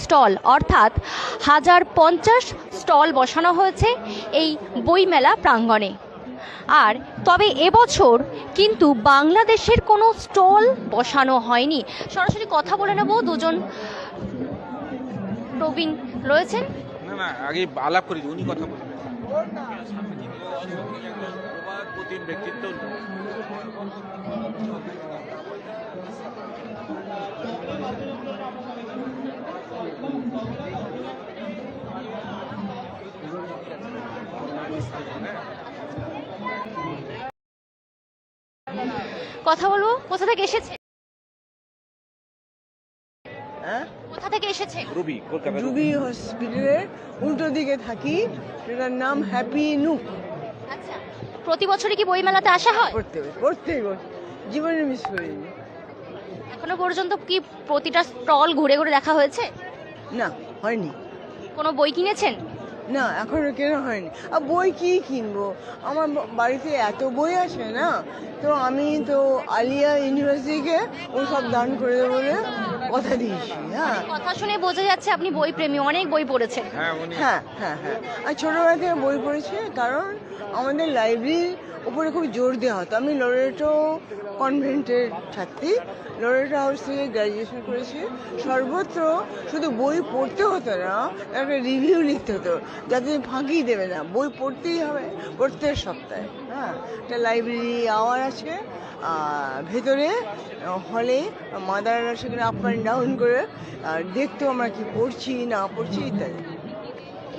Stall, অর্থাৎ হাজার পঞ্চাশ স্টল বসানো হয়েছে এই বইমেলা প্রাঙ্গণে। আর তবে এবছর কিন্তু বাংলাদেশের কোনো স্টল বসানো হয়নি। সরাসরি কথা বলে নেব, দুজন প্রবীণ রয়েছেন। আগে আলাপ করি, উনি কথা ব্যক্তিত্ব। কথা বলব? কোথা থেকে এসেছে? হ্যাঁ? কোথা থেকে এসেছে? রবি কলকাতা রুবি। হসপিটালের উল্টো দিকে থাকি। সেটার নাম হ্যাপি নুক আচ্ছা প্রতি বছরই কি বইমেলাতে আসা হয়? পড়তে পড়তেই বসে জীবনে মিস করিনি। এখনও পর্যন্ত কি প্রতিটা স্টল ঘুরে ঘুরে দেখা হয়েছে? না হয়নি। কোনো বই কিনেছেন? না এখনও কেনা হয়নি। আর বই কি কিনবো? আমার বাড়িতে এত বই আছে না। তো আমি তো আলিয়া ইউনিভার্সিটিকে ও সব দান করে দেবো বলে কথা দিয়েছি হ্যাঁ। কথা শুনে বোঝা যাচ্ছে আপনি বই প্রেমী অনেক বই পড়েছেন। হ্যাঁ হ্যাঁ হ্যাঁ হ্যাঁ। আর ছোটবেলা থেকে বই পড়েছি কারণ আমাদের লাইব্রেরির উপরে খুব জোর দেওয়া হতো। আমি লরেটো কনভেন্টের ছাত্রী। লরেটো হাউস থেকে গ্র্যাজুয়েশন করেছি। সর্বত্র শুধু বই পড়তে হতো না একটা রিভিউ লিখতে হতো। যাতে ফাঁকি দেবে না। বই পড়তেই হবে প্রত্যেক সপ্তাহে। হ্যাঁ একটা লাইব্রেরি আওয়ার আছে। ভেতরে হলে মাদাররা সেখানে আপ অ্যান্ড ডাউন করে আর দেখতো আমরা কি পড়ছি না পড়ছি ইত্যাদি।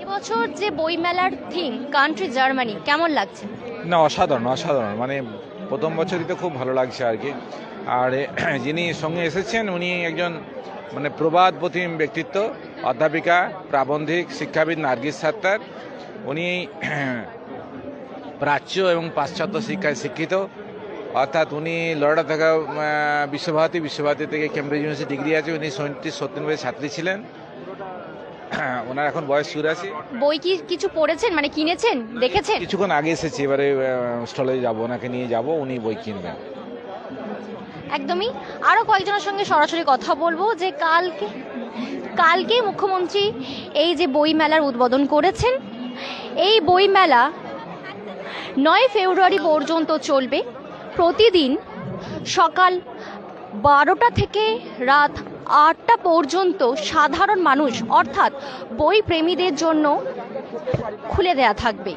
এবছর যে বইমেলার থিম কান্ট্রি জার্মানি কেমন লাগছে? না অসাধারণ অসাধারণ। মানে প্রথম বছরই তো খুব ভালো লাগছে আর কি। আর, যিনি সঙ্গে এসেছেন, উনি একজন মানে প্রবাদ প্রতিম ব্যক্তিত্ব, অধ্যাপিকা, প্রাবন্ধিক শিক্ষাবিদ নার্গিস সাত্তার। উনি, প্রাচ্য এবং পাশ্চাত্য শিক্ষায় শিক্ষিত। অর্থাৎ উনি লড়া থাকা বিশ্বভারতী বিশ্বভারতী থেকে কেমব্রিজ ইউনিভার্সিটি ডিগ্রি আছে। উনি সত্যেন্দ্রের ছাত্রী ছিলেন। ওনার এখন বয়স চুরাশি বই কি কিছু পড়েছেন? মানে কিনেছেন? দেখেছেন? কিছুক্ষণ আগে এসেছি এবারে স্টলে যাব ওনাকে নিয়ে যাব উনি বই কিনবেন। একদমই। আরও কয়েকজনের সঙ্গে সরাসরি কথা বলব যে কালকে কালকে মুখ্যমন্ত্রী এই যে বই মেলার উদ্বোধন করেছেন এই বই মেলা নয় ফেব্রুয়ারি পর্যন্ত চলবে। প্রতিদিন সকাল বারোটা থেকে রাত আটটা পর্যন্ত সাধারণ মানুষ অর্থাৎ বই প্রেমীদের জন্য খুলে দেয়া থাকবে।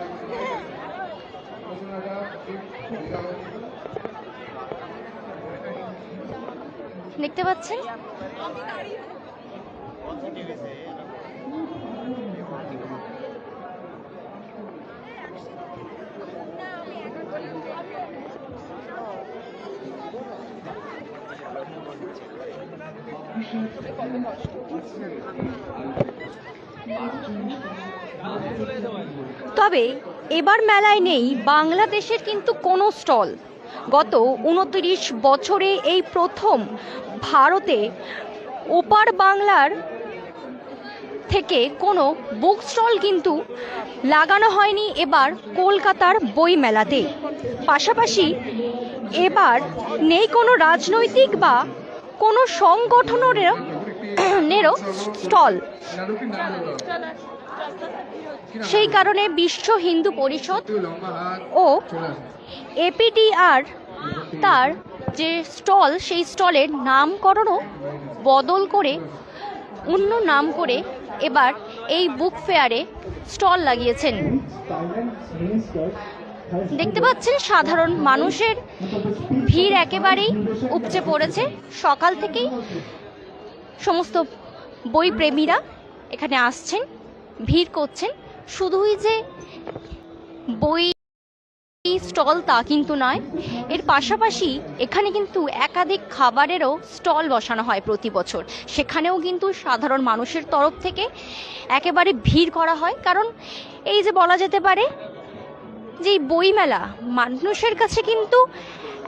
দেখতে পাচ্ছেন? তবে এবার মেলায় নেই বাংলাদেশের কিন্তু কোনো স্টল। গত উনত্রিশ বছরে এই প্রথম ভারতে ওপার বাংলার থেকে কোনো বুক স্টল কিন্তু লাগানো হয়নি এবার কলকাতার বই মেলাতে পাশাপাশি এবার নেই কোনো রাজনৈতিক বা কোনো সংগঠনেরও নেরও স্টল। সেই কারণে বিশ্ব হিন্দু পরিষদ ও এপিডিআর তার যে স্টল, সেই স্টলের নামকরণও বদল করে, অন্য নাম করে এবার এই বুক ফেয়ারে স্টল লাগিয়েছেন। দেখতে পাচ্ছেন, সাধারণ মানুষের ভিড় একেবারেই উপচে পড়েছে। সকাল থেকেই সমস্ত বই প্রেমীরা এখানে আসছেন, ভিড় করছেন। শুধুই যে বই স্টল তা কিন্তু নয়, এর পাশাপাশি এখানে কিন্তু একাধিক খাবারেরও স্টল বসানো হয় প্রতি বছর। সেখানেও কিন্তু সাধারণ মানুষের তরফ থেকে একেবারে ভিড় করা হয়। কারণ এই যে বলা যেতে পারে যে এই বইমেলা মানুষের কাছে কিন্তু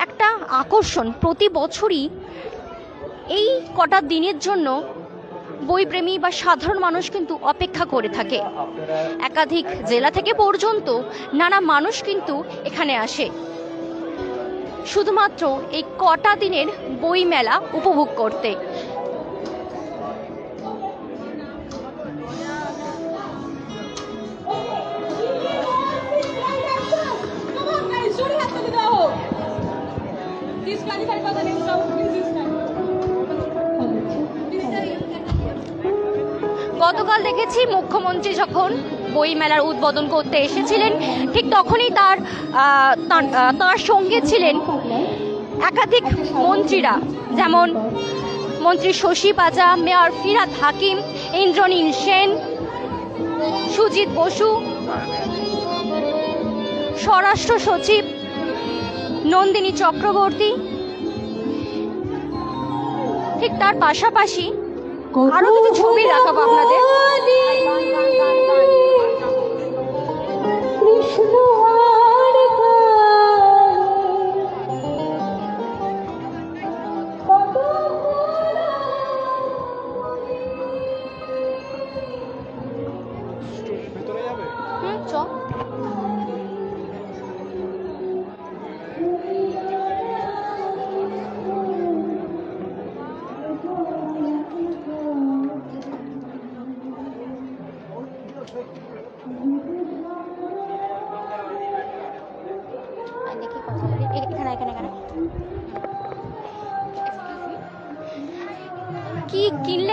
একটা আকর্ষণ। প্রতি বছরই এই কটা দিনের জন্য বইপ্রেমী বা সাধারণ মানুষ কিন্তু অপেক্ষা করে থাকে। একাধিক জেলা থেকে পর্যন্ত নানা মানুষ কিন্তু এখানে আসে। শুধুমাত্র এই কটা দিনের বই মেলা উপভোগ করতে। গতকাল দেখেছি মুখ্যমন্ত্রী যখন বই মেলার উদ্বোধন করতে এসেছিলেন, ঠিক তখনই তার তার- তার সঙ্গে ছিলেন একাধিক মন্ত্রীরা, যেমন মন্ত্রী শশী পাজা, মেয়র ফিরাদ হাকিম, ইন্দ্রনীল সেন, সুজিত বসু, স্বরাষ্ট্র সচিব নন্দিনী চক্রবর্তী। ঠিক তার পাশাপাশি আরও কিছু ছবি দেখাবো আপনাদের। হুম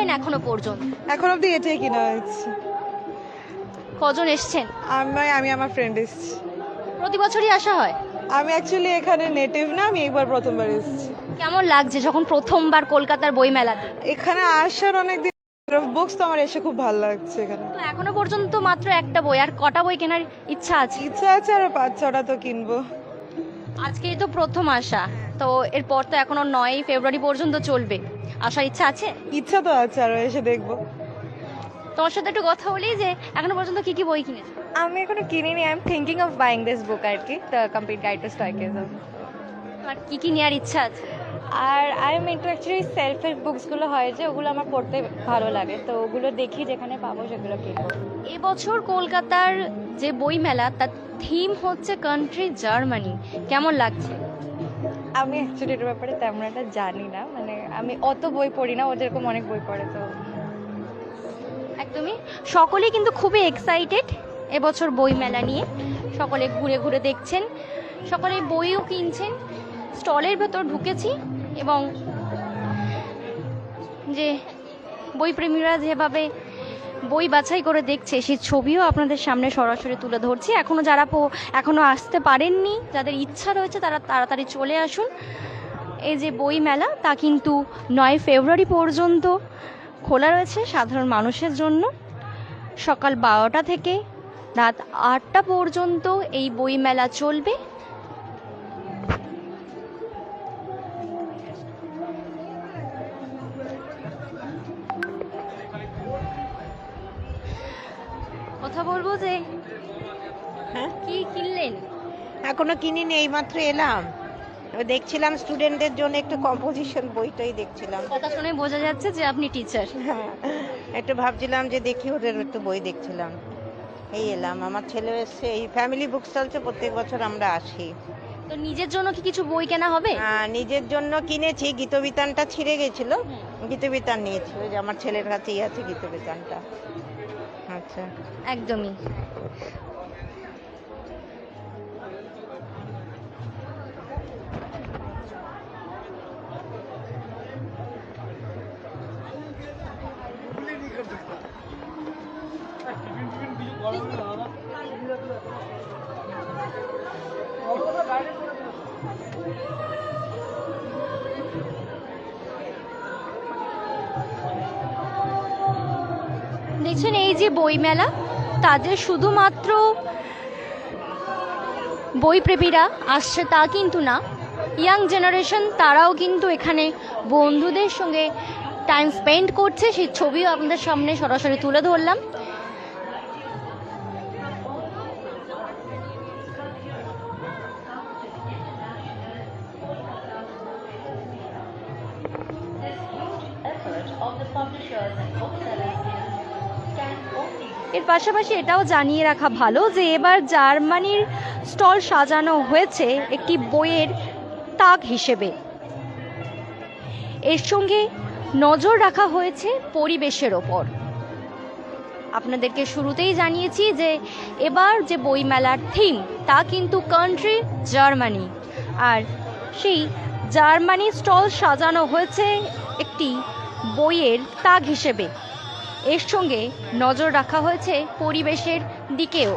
কিনলেন এখনও পর্যন্ত। এখন অব্দি এটাই কিনা হয়েছে। কজন এসছেন? আমি আমি আমার ফ্রেন্ড এসছি। প্রতি বছরই আসা হয়? আমি অ্যাকচুয়ালি এখানে নেটিভ না আমি একবার প্রথমবার এসেছি। কেমন লাগছে যখন প্রথমবার কলকাতার বই মেলাতে এখানে আসার অনেক দিন বুকস তো আমার এসে খুব ভালো লাগছে এখানে। তো এখনও পর্যন্ত মাত্র একটা বই আর কটা বই কেনার ইচ্ছা আছে? ইচ্ছা আছে আরও পাঁচ ছটা তো কিনবো। আজকেই তো প্রথম আসা তো এরপর তো এখনও নয় ফেব্রুয়ারি পর্যন্ত চলবে। আসার ইচ্ছা আছে? ইচ্ছা তো আছে আরও এসে দেখব। তোমার সাথে একটু কথা বলি যে এখনও পর্যন্ত কি কি বই কিনেছো? আমি এখনও কিনিনি I am thinking of buying this book আর কি the complete guide to stoicism তোমার কি কি নেওয়ার ইচ্ছা আছে? আর I am into actually self help বুকসগুলো হয় যে ওগুলো আমার পড়তে ভালো লাগে তো ওগুলো দেখি যেখানে পাবো সেগুলো কিনবো। এবছর কলকাতার যে বই মেলা তার থিম হচ্ছে কান্ট্রি জার্মানি কেমন লাগছে? আমি অ্যাকচুয়ালি এটার ব্যাপারে তেমন একটা জানি না মানে আমি অত বই পড়ি না, ও যেরকম অনেক বই পড়ে, তো। একদমই। সকলেই কিন্তু খুবই এক্সাইটেড এবছর বই মেলা নিয়ে। সকলে ঘুরে ঘুরে দেখছেন, সকলে বইও কিনছেন। স্টলের ভেতর ঢুকেছি এবং যে বই প্রেমীরা যেভাবে বই বাছাই করে দেখছে, সেই ছবিও আপনাদের সামনে সরাসরি তুলে ধরছি। এখনও যারা এখনও আসতে পারেননি, যাদের ইচ্ছা রয়েছে তারা তাড়াতাড়ি চলে আসুন। এই যে বই মেলা তা কিন্তু নয় ফেব্রুয়ারি পর্যন্ত খোলা রয়েছে সাধারণ মানুষের জন্য। সকাল বারোটা থেকে রাত আটটা পর্যন্ত এই বই মেলা চলবে। কথা বলব যে হ্যাঁ? কি কিনলেন? এখনও কিনিনি এইমাত্র এলাম। দেখছিলাম স্টুডেন্টদের জন্য একটু কম্পোজিশন বইটাই দেখছিলাম। কথা শুনে বোঝা যাচ্ছে যে আপনি টিচার হ্যাঁ একটু ভাবছিলাম যে দেখি ওদের একটু বই দেখছিলাম। এই এলাম আমার ছেলে এসছে এই ফ্যামিলি বুক স্টলসে প্রত্যেক বছর আমরা আসি। তো নিজের জন্য কি কিছু বই কেনা হবে? আহ, নিজের জন্য কিনেছি গীতবিতানটা ছিঁড়ে গেছিল। গীতবিতান নিয়েছি ওই যে আমার ছেলের কাছেই আছে গীতবিতানটা। আচ্ছা। একদমই। দেখছেন, এই যে বই মেলা তাদের শুধুমাত্র বইপ্রেমীরা আসছে তা কিন্তু না। ইয়াং জেনারেশন, তারাও কিন্তু এখানে বন্ধুদের সঙ্গে টাইম স্পেন্ড করছে, সেই ছবিও আপনাদের সামনে সরাসরি তুলে ধরলাম। এর পাশাপাশি এটাও জানিয়ে রাখা ভালো যে এবার জার্মানির স্টল সাজানো হয়েছে একটি বইয়ের তাক হিসেবে। এর সঙ্গে নজর রাখা হয়েছে পরিবেশের ওপর। আপনাদেরকে শুরুতেই জানিয়েছি যে এবার যে বইমেলার থিম তা কিন্তু কান্ট্রি জার্মানি আর সেই জার্মানি স্টল সাজানো হয়েছে একটি বইয়ের তাক হিসেবে। এর সঙ্গে নজর রাখা হয়েছে পরিবেশের দিকেও।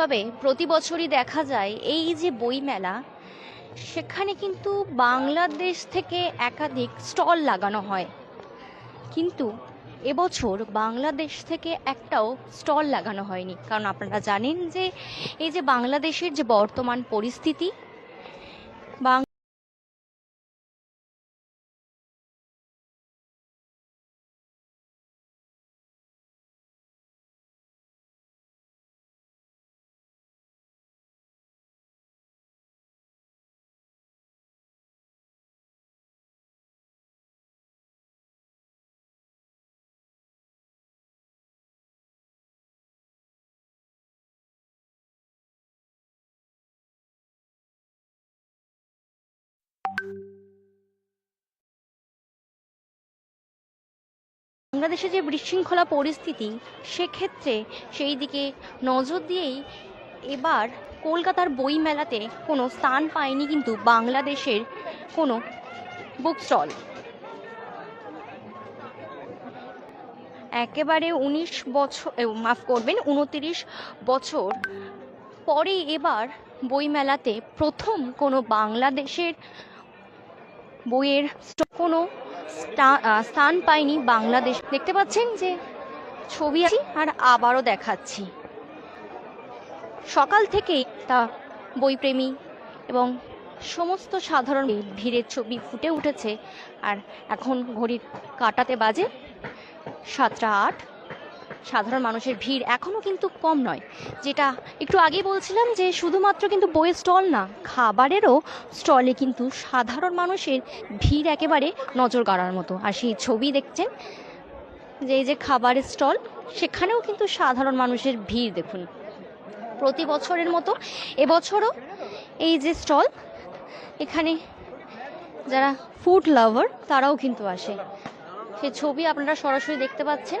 তবে প্রতি বছরই দেখা যায় এই যে বইমেলা, সেখানে কিন্তু বাংলাদেশ থেকে একাধিক স্টল লাগানো হয়। কিন্তু এবছর বাংলাদেশ থেকে একটাও স্টল লাগানো হয়নি। কারণ আপনারা জানেন যে এই যে বাংলাদেশের যে বর্তমান পরিস্থিতি বাংলাদেশে যে বিশৃঙ্খলা পরিস্থিতি, সেক্ষেত্রে সেই দিকে নজর দিয়েই এবার কলকাতার বই মেলাতে কোনো স্থান পায়নি কিন্তু বাংলাদেশের কোনো বুক স্টল একেবারে উনিশ বছর মাফ করবেন, উনতিরিশ বছর পরে এবার বইমেলাতে প্রথম কোনো বাংলাদেশের বইয়ের কোনো স্থান পায়নি বাংলাদেশ। দেখতে পাচ্ছেন যে ছবি আছি আর আবারও দেখাচ্ছি। সকাল থেকেই তা বইপ্রেমী এবং সমস্ত সাধারণ ভিড়ের ছবি ফুটে উঠেছে। আর এখন ঘড়ির কাটাতে বাজে সাতটা আট। সাধারণ মানুষের ভিড় এখনও কিন্তু কম নয়। যেটা একটু আগেই বলছিলাম যে শুধুমাত্র কিন্তু বইয়ের স্টল না, খাবারেরও স্টলে কিন্তু সাধারণ মানুষের ভিড় একেবারে নজর কাড়ার মতো। আর সেই ছবি দেখছেন? যে এই যে খাবারের স্টল, সেখানেও কিন্তু সাধারণ মানুষের ভিড় দেখুন। প্রতি বছরের মতো এবছরও এই যে স্টল, এখানে যারা ফুড লাভার তারাও কিন্তু আসে। সে ছবি আপনারা সরাসরি দেখতে পাচ্ছেন।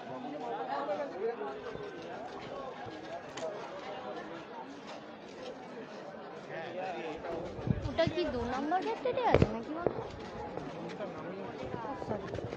খুলেছে ওটা কি দু নম্বর গেটে আছে নাকি বলো? Sorry. সময়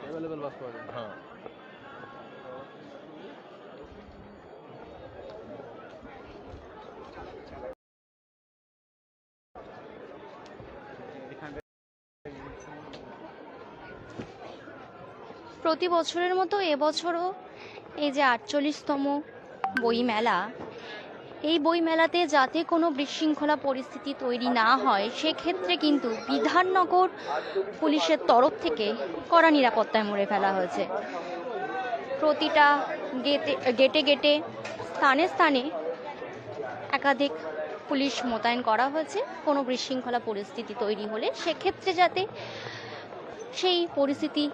অ্যাভেলেবেল বাস পাওয়া যায় হ্যাঁ। প্রতি বছরের মতো এবছরও এই যে আটচল্লিশতম বই মেলা এই বই মেলাতে যাতে কোনো বিশৃঙ্খলা পরিস্থিতি তৈরি না হয়, সেক্ষেত্রে কিন্তু বিধাননগর পুলিশের তরফ থেকে কড়া নিরাপত্তায় মরে ফেলা হয়েছে। প্রতিটা গেটে গেটে গেটে, স্থানে স্থানে একাধিক পুলিশ মোতায়েন করা হয়েছে। কোনো বিশৃঙ্খলা পরিস্থিতি তৈরি হলে সেক্ষেত্রে যাতে সেই পরিস্থিতি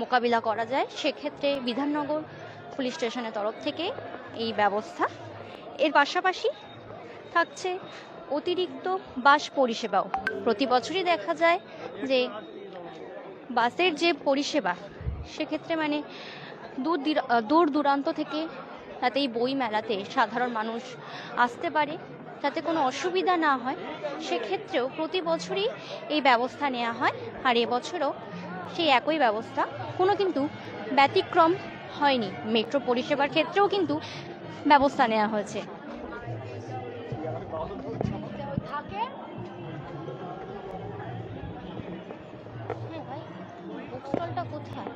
মোকাবিলা করা যায়, সেক্ষেত্রে বিধাননগর পুলিশ স্টেশনের তরফ থেকে এই ব্যবস্থা। এর পাশাপাশি থাকছে অতিরিক্ত বাস পরিষেবাও। প্রতি বছরই দেখা যায় যে বাসের যে পরিষেবা, সেক্ষেত্রে মানে দূর দিরা- দূর দূরান্ত থেকে যাতে এই বই মেলাতে সাধারণ মানুষ আসতে পারে। যাতে কোনো অসুবিধা না হয়, সেক্ষেত্রেও প্রতি বছরই এই ব্যবস্থা নেওয়া হয়। আর এবছরও সেই একই ব্যবস্থা। কোনো কিন্তু ব্যতিক্রম হয়নি। মেট্রো পরিষেবার ক্ষেত্রেও কিন্তু ব্যবস্থা নেওয়া হয়েছে। হ্যাঁ কোথায়?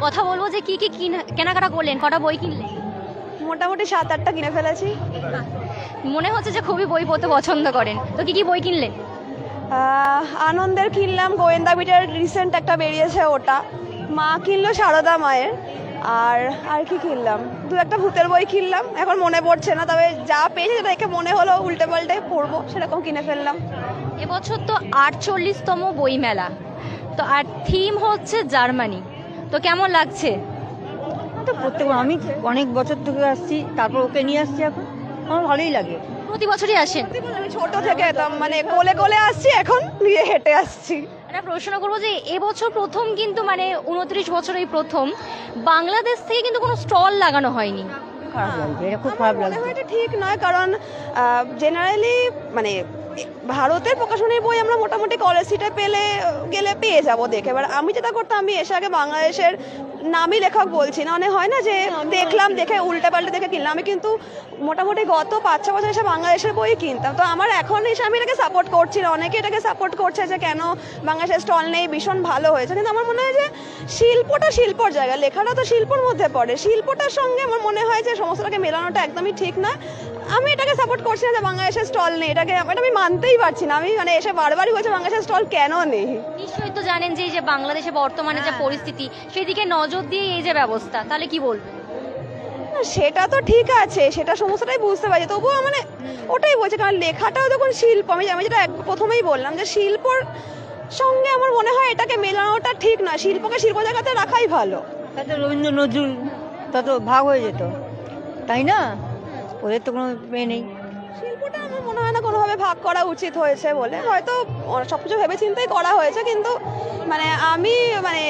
কথা বলব যে কি কি কিনা- কেনাকাটা করলেন? কটা বই কিনলেন? মোটামুটি সাত আটটা কিনে ফেলেছি। মনে হচ্ছে যে খুবই বই পড়তে পছন্দ করেন। তো কি কি বই কিনলেন? আনন্দের কিনলাম গোয়েন্দা বিটার রিসেন্ট একটা বেরিয়েছে ওটা। মা কিনলো সারদা মায়ের। আর আর কি কিনলাম? দু একটা ভূতের বই কিনলাম। এখন মনে পড়ছে না তবে যা পেয়েছি দেখে মনে হলো উল্টে পাল্টে পড়ব সেরকম কিনে ফেললাম। এবছর তো আটচল্লিশতম বই মেলা। তো আর থিম হচ্ছে জার্মানি। তো কেমন লাগছে? তো প্রত্যেক আমি অনেক বছর থেকে আসছি তারপর ওকে নিয়ে আসছি এখন। আমার ভালোই লাগে। প্রতি বছরই আসেন? আমি ছোট থেকে একদম মানে কোলে কোলে আসছি এখন নিয়ে হেঁটে আসছি। একটা প্রশ্ন করব যে এবছর প্রথম কিন্তু মানে উনত্রিশ বছর এই প্রথম বাংলাদেশ থেকে কিন্তু কোনো স্টল লাগানো হয়নি। খারাপ লাগবে এটা খুব খারাপ লাগবে। এটা ঠিক নয় কারণ জেনারেলি মানে ভারতের প্রকাশনীর বই আমরা মোটামুটি কলেজ সিটে পেলে গেলে পেয়ে যাব দেখে। এবার আমি যেটা করতাম আমি এসে আগে বাংলাদেশের নামই লেখক বলছি। না মানে হয় না যে দেখলাম দেখে উল্টে পাল্টে দেখে কিনলাম। আমি কিন্তু মোটামুটি গত পাঁচ ছ বছর এসে বাংলাদেশের বই কিনতাম। তো আমার এখন এসে আমি এটাকে সাপোর্ট করছি না। অনেকে এটাকে সাপোর্ট করছে যে কেন বাংলাদেশের স্টল নেই ভীষণ ভালো হয়েছে। কিন্তু আমার মনে হয় যে শিল্পটা শিল্পর জায়গা। লেখাটা তো শিল্পর মধ্যে পড়ে। শিল্পটার সঙ্গে আমার মনে হয় যে সমস্তটাকে মেলানোটা একদমই ঠিক না আমি এটাকে সাপোর্ট করছি না যে বাংলাদেশের স্টল নেই। এটাকে এটা আমি মানতেই পারছি না। আমি মানে এসে বারবারই বলছি বাংলাদেশের স্টল কেন নেই? নিশ্চয়ই তো জানেন যে এই যে বাংলাদেশে বর্তমানে যে পরিস্থিতি সেদিকে নজর দিয়ে এই যে ব্যবস্থা তাহলে কি বলবেন? না, সেটা তো ঠিক আছে সেটা সমস্তটাই বুঝতে পারছি। তবুও মানে ওটাই বলছে কারণ লেখাটাও যখন শিল্প আমি আমি যেটা প্রথমেই বললাম যে শিল্পর সঙ্গে আমার মনে হয় এটাকে মেলানোটা ঠিক না। শিল্পকে শিল্প জায়গাতে রাখাই ভালো। তাতে রবীন্দ্র নজরুল তত ভাগ হয়ে যেত। তাই না? ওদের তো কোনো মেয়ে নেই। শিল্পটা আমার মনে হয় না কোনোভাবে ভাগ করা উচিত হয়েছে বলে। হয়তো সব কিছু ভেবে চিন্তেই করা হয়েছে, কিন্তু মানে আমি মানে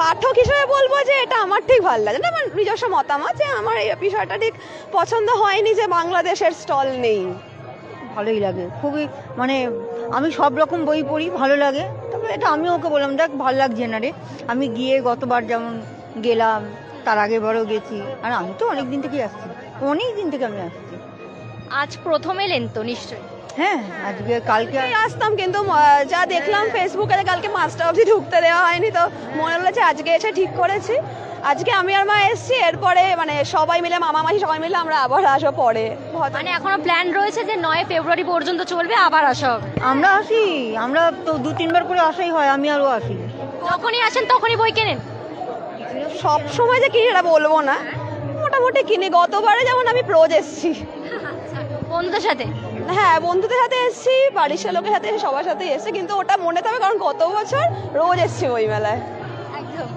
পাঠক হিসেবে বলব যে এটা আমার ঠিক ভালো লাগে না। আমার নিজস্ব মতামত যে আমার এই বিষয়টা ঠিক পছন্দ হয়নি যে বাংলাদেশের স্টল নেই। ভালোই লাগে। খুবই মানে আমি সব রকম বই পড়ি, ভালো লাগে। তবে এটা আমি ওকে বললাম, দেখ, ভালো লাগছে না রে। আমি গিয়ে গতবার যেমন গেলাম, তার আগের বারও গেছি। আর আমি তো অনেক দিন থেকেই আসছি। অনেক দিন থেকে আমি আসছি। আজ প্রথম এলেন তো নিশ্চয়ই। হ্যাঁ আজকে কালকে আসতাম কিন্তু যা দেখলাম ফেসবুকে যে কালকে পাঁচটা অবধি ঢুকতে দেওয়া হয়নি তো। মনে হলো যে আজকে এসে ঠিক করেছি। আজকে আমি আর মা এসছি এরপরে মানে সবাই মিলে মামা মাসি সবাই মিলে আমরা আবার আসব পরে। মানে এখনও প্ল্যান রয়েছে যে নয় ফেব্রুয়ারি পর্যন্ত চলবে আবার আসা হবে। আমরা আসি আমরা তো দু তিনবার করে আসাই হয় আমি আরও আসি। যখনই আসেন তখনই বই কেনেন। সব সময় যে কিনি এটা বলব না। মোটামুটি কিনি গতবারে যেমন আমি প্রোজ এসছি। বন্ধুদের সাথে? হ্যাঁ বন্ধুদের সাথে এসছি বাড়ির লোকের সাথে সবার সাথে এসছি কিন্তু ওটা মনে থাকবে কারণ গত বছর রোজ এসছি ওই মেলায়। একদম।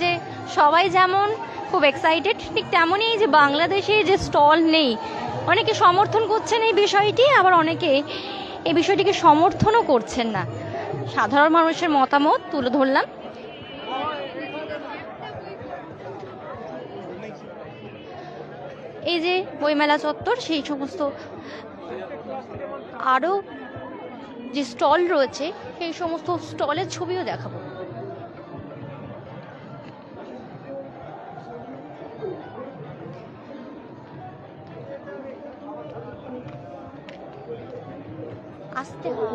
যে সবাই যেমন খুব এক্সাইটেড ঠিক তেমনই যে বাংলাদেশে যে স্টল নেই অনেকে সমর্থন করছেন এই বিষয়টি আবার অনেকে এই বিষয়টিকে সমর্থনও করছেন না। সাধারণ মানুষের মতামত তুলে ধরলাম। এই যে বইমেলা চত্বর, সেই সমস্ত আরও যে স্টল রয়েছে, সেই সমস্ত স্টলের ছবিও দেখাবো। আসতে হবে।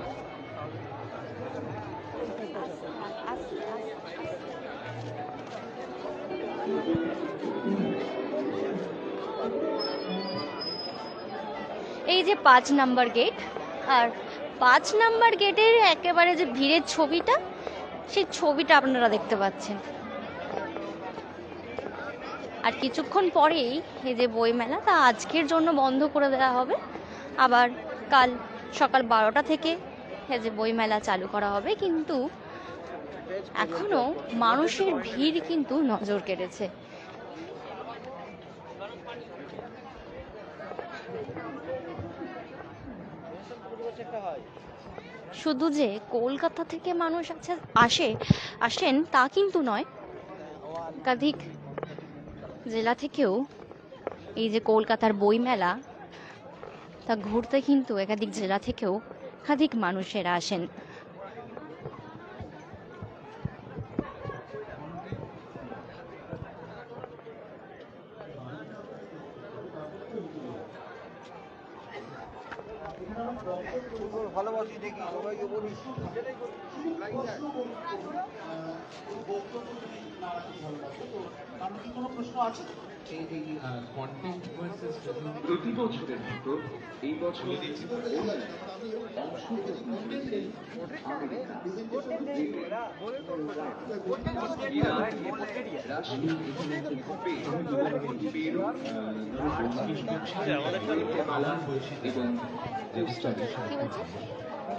এই যে পাঁচ নাম্বার গেট, আর পাঁচ নাম্বার গেটের একেবারে যে ভিড়ের ছবিটা, সেই ছবিটা আপনারা দেখতে পাচ্ছেন। আর কিছুক্ষণ পরেই এই যে বইমেলা, তা আজকের জন্য বন্ধ করে দেওয়া হবে। আবার কাল সকাল বারোটা থেকে এই যে বইমেলা চালু করা হবে, কিন্তু এখনও মানুষের ভিড় কিন্তু নজর কেড়েছে। শুধু যে কলকাতা থেকে মানুষ আছে, আসে, আসেন, তা কিন্তু নয়। একাধিক জেলা থেকেও এই যে কলকাতার বইমেলা, তা ঘুরতে কিন্তু একাধিক জেলা থেকেও একাধিক মানুষেরা আসেন। প্রতি বছরের মতো এই বছর এবং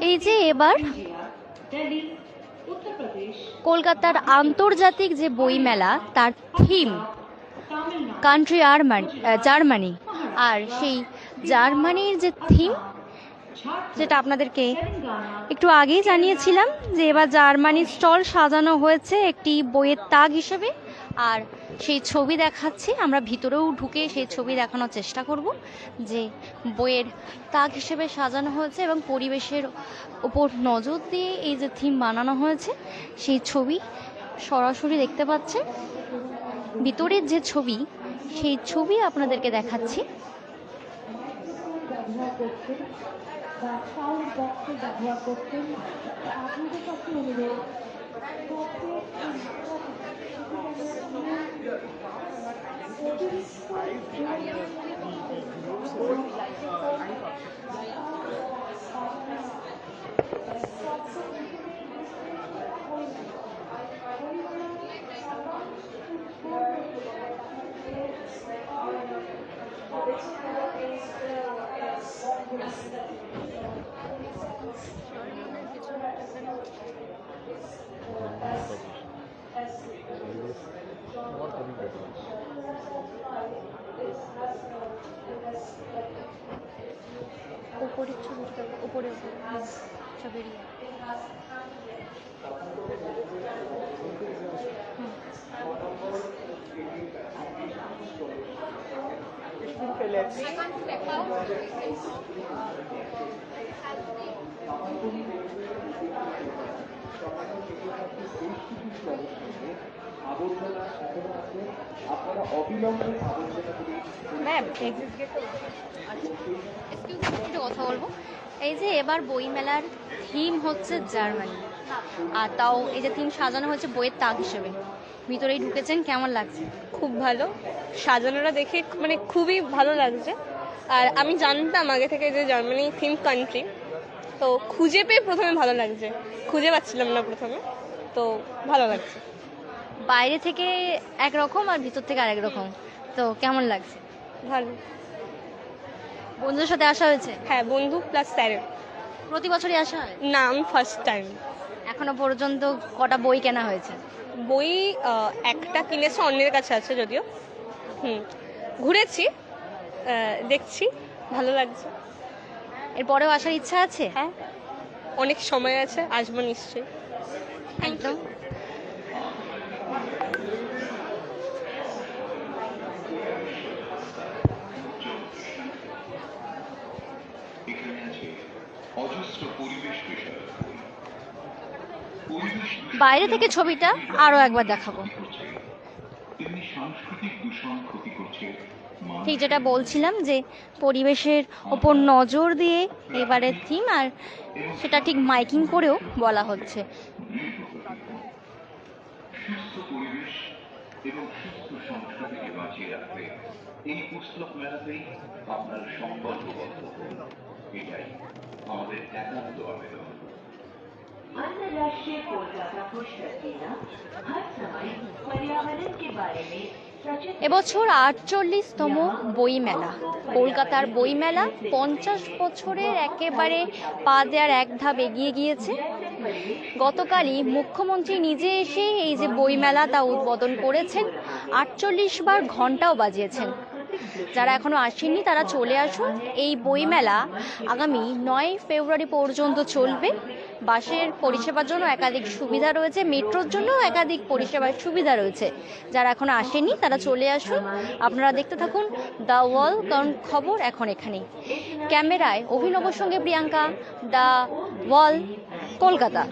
এই যে এবার কলকাতার আন্তর্জাতিক যে বই মেলা তার থিম কান্ট্রি আর জার্মানি আর সেই জার্মানির যে থিম যেটা আপনাদেরকে একটু আগেই জানিয়েছিলাম যে এবার জার্মানির স্টল সাজানো হয়েছে একটি বইয়ের তাগ হিসেবে। আর সেই ছবি দেখাচ্ছি। আমরা ভিতরেও ঢুকে সেই ছবি দেখানোর চেষ্টা করব যে বইয়ের তাগ হিসেবে সাজানো হয়েছে এবং পরিবেশের ওপর নজর দিয়ে এই যে থিম বানানো হয়েছে, সেই ছবি সরাসরি দেখতে পাচ্ছেন। ভিতরের যে ছবি, সেই ছবি আপনাদেরকে দেখাচ্ছি। ব্যবহার করছেন বা সাউন্ড বক্সের ব্যবহার করছেন আপনাদের কাছে অনুরোধ উপরের ছবিটা উপরে উপরে ছবির ম্যাম একটু কথা বলব। এই যে এবার বইমেলার থিম হচ্ছে জার্মানি আর তাও এই যে থিম সাজানো হচ্ছে বইয়ের তাক হিসেবে। ভিতরেই ঢুকেছেন কেমন লাগছে? খুব ভালো। সাজানোটা দেখে মানে খুবই ভালো লাগছে। আর আমি জানতাম আগে থেকে যে জার্মানি থিম কান্ট্রি তো খুঁজে পেয়ে প্রথমে ভালো লাগছে। খুঁজে পাচ্ছিলাম না প্রথমে তো ভালো লাগছে। বাইরে থেকে একরকম আর ভিতর থেকে আরেক রকম। তো কেমন লাগছে? ভালো। বন্ধুদের সাথে আসা হয়েছে? হ্যাঁ বন্ধু প্লাস স্যারের প্রতি বছরই আসা হয়? না আমি ফার্স্ট টাইম এখনও পর্যন্ত কটা বই কেনা হয়েছে? বই একটা কিনেছে অন্যের কাছে আছে যদিও। হুম ঘুরেছি দেখছি ভালো লাগছে। এরপরেও আসার ইচ্ছা আছে? হ্যাঁ অনেক সময় আছে আসব নিশ্চয়ই। একদম এখানে আছে অজস্র পরিবেশ বিষয়ক বই। পরিবেশ বাইরে থেকে ছবিটা আরও একবার দেখাবো। ঠিক যেটা বলছিলাম যে পরিবেশের ওপর নজর দিয়ে এবারের থিম আর সেটা ঠিক মাইকিং করেও বলা হচ্ছে। এই পুস্তক মেলাতেই আপনার এটাই আমাদের একান্ত আবেদন। अंतर्राष्ट्रीय कोलकाता पुस्तक मेला हर समय पर्यावरण के बारे में सचेत এবছর আটচল্লিশতম বইমেলা কলকাতার বইমেলা পঞ্চাশ বছরের একেবারে পা দেওয়ার এক ধাপ এগিয়ে গিয়েছে গতকালই মুখ্যমন্ত্রী নিজে এসে এই যে বইমেলা তা উদ্বোধন করেছেন আটচল্লিশ বার ঘন্টাও বাজিয়েছেন যারা এখনো আসেননি তারা চলে আসুন এই বইমেলা আগামী নয় ফেব্রুয়ারি পর্যন্ত চলবে বাসের পরিষেবার জন্য একাধিক সুবিধা রয়েছে, মেট্রোর জন্য একাধিক পরিষেবার সুবিধা রয়েছে। যারা এখনও আসেনি, তারা চলে আসুন। আপনারা দেখতে থাকুন দ্য ওয়াল, কারণ খবর এখন এখানেই। ক্যামেরায় অভিনবর সঙ্গে প্রিয়াঙ্কা, দ্য ওয়াল, কলকাতা।